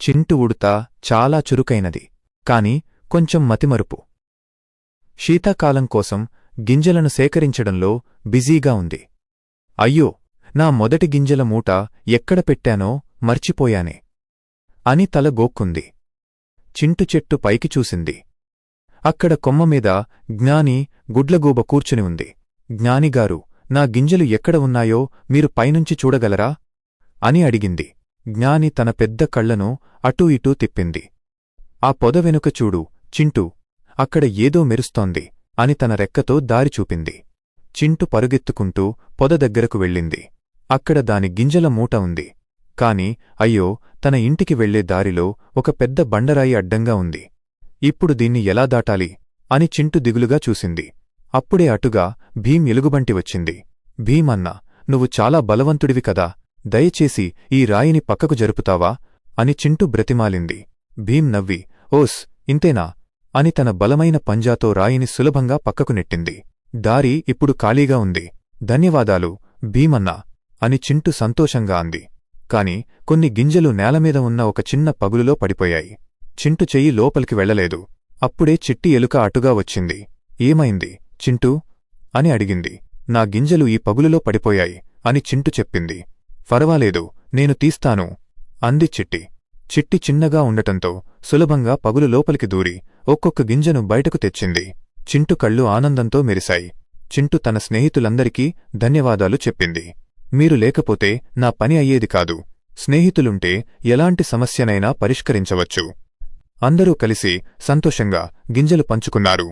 చింటు ఉడుత చాలా చురుకైనది కాని కొంచెం మతిమరుపు. శీతాకాలం కోసం గింజలను సేకరించడంలో బిజీగా ఉంది. అయ్యో నా మొదటి గింజల మూట ఎక్కడ పెట్టానో మర్చిపోయానే. అని తల గోక్కుంది. చింటు చెట్టు పైకి చూసింది. అక్కడ కొమ్మమీద జ్ఞాని గుడ్లగూబ కూర్చుని ఉంది. జ్ఞానిగారు నా గింజలు ఎక్కడ ఉన్నాయో మీరు పైనుంచి చూడగలరా? అని అడిగింది. జ్ఞాని తన పెద్ద కళ్ళను అటూ ఇటూ తిప్పింది. ఆ పొద వెనుక చూడు చింటూ! అక్కడ ఏదో మెరుస్తోంది అని తన రెక్కతో దారి చూపింది. చింటు పరుగెత్తుకుంటూ పొద దగ్గరకు వెళ్ళింది. అక్కడ దాని గింజల మూట ఉంది. కాని అయ్యో తన ఇంటికి వెళ్ళే దారిలో ఒక పెద్ద బండరాయి అడ్డంగా ఉంది. ఇప్పుడు దీన్ని ఎలా దాటాలి? అని చింటు దిగులుగా చూసింది. అప్పుడే అటుగా భీం ఎలుగుబంటి వచ్చింది. భీం అన్నా నువ్వు చాలా బలవంతుడివి కదా! దయచేసి ఈ రాయిని పక్కకు జరుపుతావా? అని చింటూ బ్రతిమాలింది. భీం నవ్వి ఓస్ ఇంతేనా? అని తన బలమైన పంజాతో రాయిని సులభంగా పక్కకు నెట్టింది. దారి ఇప్పుడు ఖాళీగా ఉంది. ధన్యవాదాలు భీమన్నా అని చింటు సంతోషంగా అంది. కాని కొన్ని గింజలు నేలమీద ఉన్న ఒక చిన్న పగులులో పడిపోయాయి. చింటు చెయ్యి లోపలికి వెళ్ళలేదు అప్పుడే చిట్టి ఎలుక అటుగా వచ్చింది. ఏమైంది చింటూ? అని అడిగింది. నా గింజలు ఈ పగులులో పడిపోయాయి అని చింటు చెప్పింది. ఫరవాలేదు నేను తీస్తాను అంది చిట్టి. చిట్టి చిన్నగా ఉండటంతో సులభంగా పగులు లోపలికి దూరి ఒక్కొక్క గింజను బయటకు తెచ్చింది. చింటు కళ్ళు ఆనందంతో మెరిశాయి. చింటు తన స్నేహితులందరికీ ధన్యవాదాలు చెప్పింది. మీరు లేకపోతే నా పని అయ్యేది కాదు. స్నేహితులుంటే ఎలాంటి సమస్యనైనా పరిష్కరించవచ్చు. అందరూ కలిసి సంతోషంగా గింజలు పంచుకున్నారు.